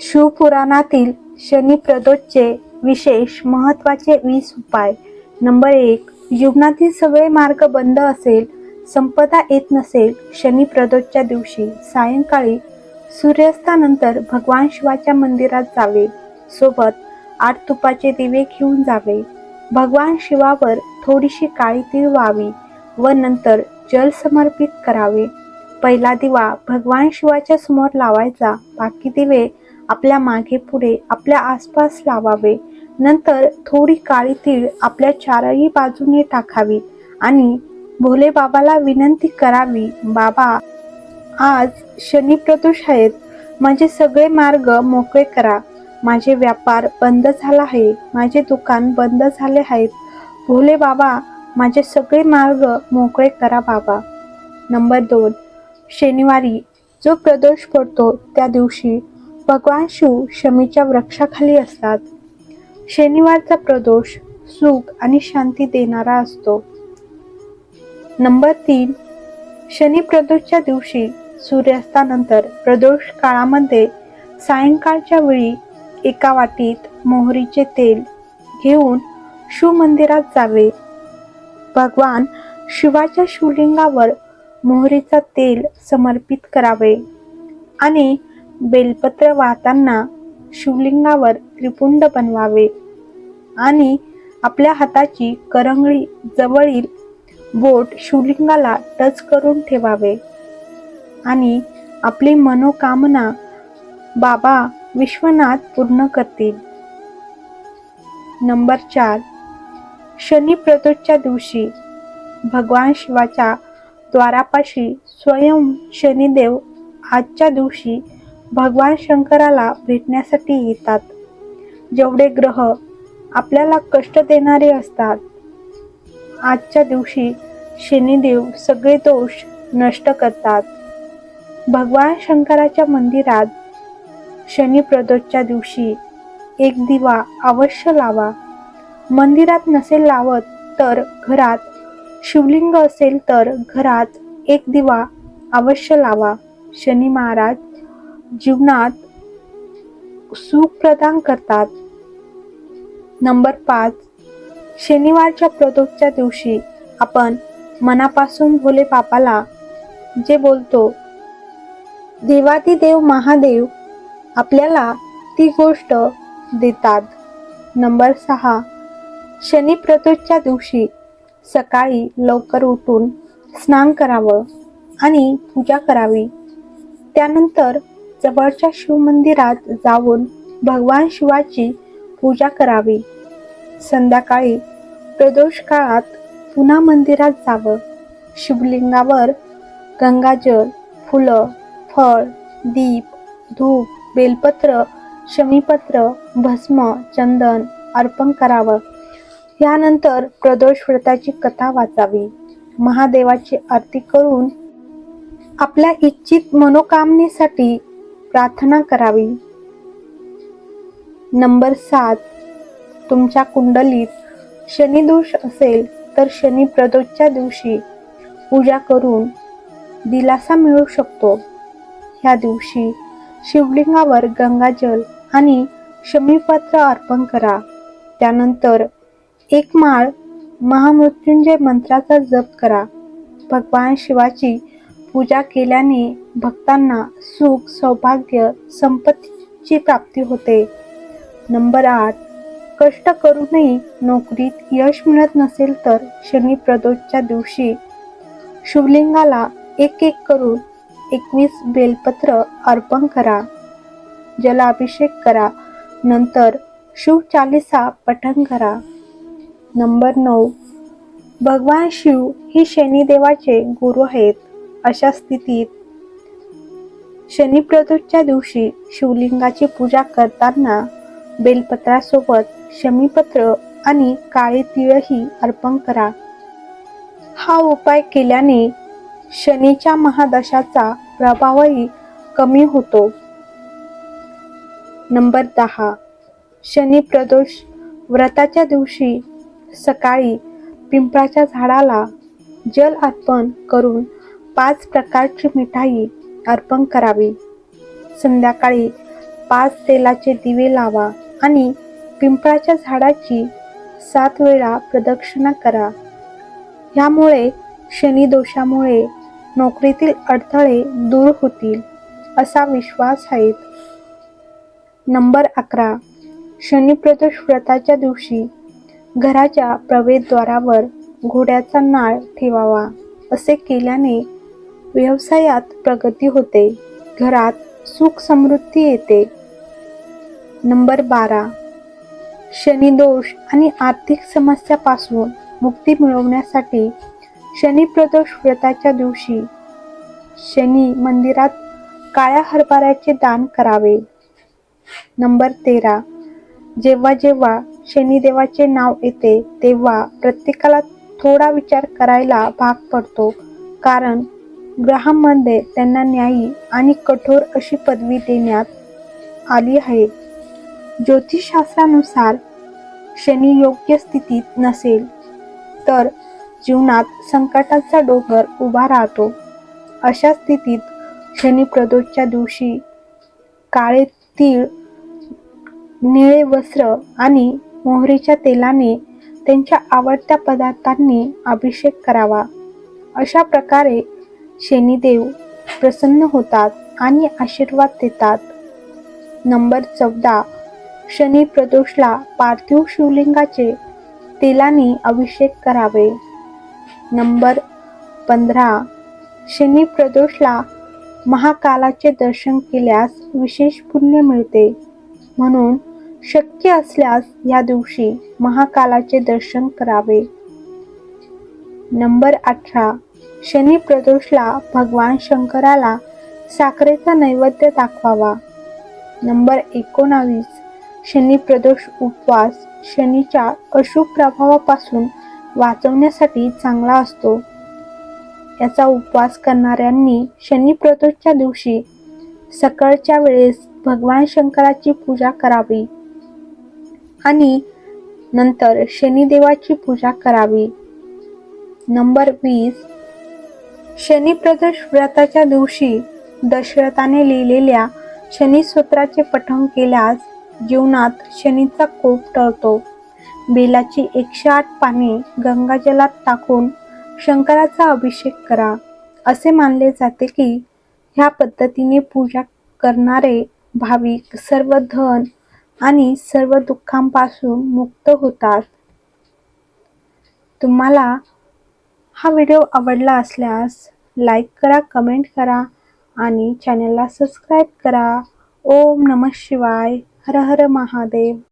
शिवपुराणातील शनी प्रदोषचे विशेष महत्त्वाचे वीस उपाय. नंबर एक जीवनातील सगळे मार्ग बंद असेल संपदा येत नसेल शनी प्रदोषच्या दिवशी. सायंकाळी सूर्यास्तानंतर भगवान शिवाच्या मंदिरात जावे. सोबत आठ तुपाचे दिवे घेऊन जावे. भगवान शिवावर थोडीशी काळी तीळ व्हावी व नंतर जल समर्पित करावे. पहिला दिवा भगवान शिवाच्या समोर लावायचा. बाकी दिवे आपल्या मागे पुढे आपल्या आसपास लावावे. नंतर थोडी काळी तीळ आपल्या चारही बाजूने टाकावी आणि भोले बाबाला विनंती करावी बाबा आज शनी प्रदोष आहेत. माझे सगळे मार्ग मोकळे करा. माझे व्यापार बंद झाला आहे. माझे दुकान बंद झाले आहेत. भोले बाबा माझे सगळे मार्ग मोकळे करा बाबा. नंबर दोन. शनिवारी जो प्रदोष पडतो त्या दिवशी भगवान शिव शमीच्या वृक्षाखाली असतात. शनिवारचा प्रदोष सुख आणि शांती देणारा असतो. नंबर तीन शनी प्रदोषच्या दिवशी सूर्यास्तानंतर प्रदोष काळामध्ये सायंकाळच्या वेळी एका वाटीत मोहरीचे तेल घेऊन शिव मंदिरात जावे. भगवान शिवाच्या शिवलिंगावर मोहरीचा तेल समर्पित करावे आणि बेलपत्र वाहताना शिवलिंगावर त्रिपुंड बनवावे आणि आपल्या हाताची करंगळी जवळील बोट शिवलिंगाला टच करून ठेवावे. आणि आपली मनोकामना बाबा विश्वनाथ पूर्ण करतील. नंबर चार. शनी प्रदोषच्या दिवशी भगवान शिवाच्या द्वारापाशी स्वयं शनिदेव आजच्या दिवशी भगवान शंकराला भेटण्यासाठी येतात. जेवढे ग्रह आपल्याला कष्ट देणारे असतात आजच्या दिवशी शनिदेव सगळे दोष नष्ट करतात. भगवान शंकराच्या मंदिरात शनी प्रदोषच्या दिवशी एक दिवा अवश्य लावा. मंदिरात नसेल लावत तर घरात शिवलिंग असेल तर घरात एक दिवा अवश्य लावा. शनी महाराज जीवनात सुख प्रदान करतात. नंबर पाच शनिवारच्या प्रदोषच्या दिवशी आपण मनापासून भोले बापाला जे बोलतो देवादिदेव महादेव आपल्याला ती गोष्ट देतात. नंबर सहा शनी प्रदोषच्या दिवशी सकाळी लवकर उठून स्नान करावं आणि पूजा करावी. त्यानंतर जवळच्या शिवमंदिरात जाऊन भगवान शिवाची पूजा करावी. संध्याकाळी प्रदोष काळात पुन्हा मंदिरात जावं. शिवलिंगावर गंगाजल फुलं फळ दीप धूप बेलपत्र शमीपत्र भस्म चंदन अर्पण करावं. यानंतर प्रदोष व्रताची कथा वाचावी. महादेवाची आरती करून आपल्या इच्छित मनोकामनेसाठी प्रार्थना करावी. नंबर सात. तुमच्या कुंडलीत शनिदोष असेल तर शनी प्रदोषच्या दिवशी पूजा करून दिलासा मिळू शकतो. ह्या दिवशी शिवलिंगावर गंगाजल आणि शमीपत्र अर्पण करा. त्यानंतर एक माळ महामृत्युंजय मंत्राचा जप करा. भगवान शिवाची पूजा केल्याने भक्तांना सुख सौभाग्य संपत्तीची प्राप्ती होते. नंबर आठ कष्ट करूनही नोकरीत यश मिळत नसेल तर शनी प्रदोषच्या दिवशी शिवलिंगाला एक एक करून एकवीस बेलपत्र अर्पण करा. जलाभिषेक करा. नंतर शिव चालिसा पठण करा. नंबर नऊ भगवान शिव ही शनिदेवाचे गुरु आहेत. अशा स्थितीत शनिप्रदोषच्या दिवशी शिवलिंगाची पूजा करताना बेलपत्रासोबत शमीपत्र आणि काळे तिळही अर्पण करा. हा उपाय केल्याने शनीच्या महादशाचा प्रभावही कमी होतो. नंबर दहा. शनी प्रदोष व्रताच्या दिवशी सकाळी पिंपळाच्या झाडाला जल अर्पण करून पाच प्रकारची मिठाई अर्पण करावी. संध्याकाळी पाच तेलाचे दिवे लावा आणि पिंपळाच्या झाडाची सात वेळा प्रदक्षिणा करा. ह्यामुळे शनी दोषामुळे नोकरीतील अडथळे दूर होतील असा विश्वास आहे. नंबर अकरा. शनिप्रदोष व्रताच्या दिवशी घराच्या प्रवेशद्वारावर घोड्याचा नाळ ठेवावा असे केल्याने व्यवसायात प्रगती होते. घरात सुख समृद्धी येते. नंबर बारा. शनिदोष आणि आर्थिक समस्यापासून मुक्ती मिळवण्यासाठी शनिप्रदोष व्रताच्या दिवशी शनी मंदिरात काळ्या हरभऱ्याचे दान करावे. नंबर तेरा. जेव्हा जेव्हा शनिदेवाचे नाव येते तेव्हा प्रत्येकाला थोडा विचार करायला भाग पडतो. कारण ग्रहांमध्ये त्यांना न्यायी आणि कठोर अशी पदवी देण्यात आली आहे. ज्योतिषशास्त्रानुसार शनी योग्य स्थितीत नसेल तर जीवनात संकटाचा डोंगर उभा राहतो. अशा स्थितीत शनी प्रदोषच्या दिवशी काळे तीळ निळे वस्त्र आणि मोहरीच्या तेलाने त्यांच्या आवडत्या पदार्थांनी अभिषेक करावा. अशा प्रकारे शनिदेव प्रसन्न होतात आणि आशीर्वाद देतात. नंबर चौदा. शनी प्रदोषला पार्थिव शिवलिंगाचे तेलाने अभिषेक करावे. नंबर पंधरा. शनी प्रदोषला महाकालाचे दर्शन केल्यास विशेष पुण्य मिळते. म्हणून शक्य असल्यास या दिवशी महाकालाचे दर्शन करावे. नंबर अठरा. शनी प्रदोषला भगवान शंकराला साखरेचा नैवेद्य दाखवावा. नंबर एकोणावीस. शनी प्रदोष उपवास शनीच्या अशुभ प्रभावापासून वाचवण्यासाठी चांगला असतो. याचा उपवास करणाऱ्यांनी शनी प्रदोषच्या दिवशी सकाळच्या वेळेस भगवान शंकराची पूजा करावी आणि नंतर शनिदेवाची पूजा करावी. नंबर वीस. शनिप्रदोष व्रताच्या दिवशी दशरथाने लिहिलेल्या शनिसूत्राचे पठण केल्यास जीवनात शनीचा कोप टळतो. बेलाची एकशे आठ पाने गंगाजलात टाकून शंकराचा अभिषेक करा. असे मानले जाते की ह्या पद्धतीने पूजा करणारे भाविक सर्व धन आणि सर्व दुःखांपासून मुक्त होतात. तुम्हाला हा व्हिडिओ आवडला असल्यास लाईक करा कमेंट करा आणि चॅनलला सबस्क्राईब करा. ओम नमः शिवाय. हर हर महादेव.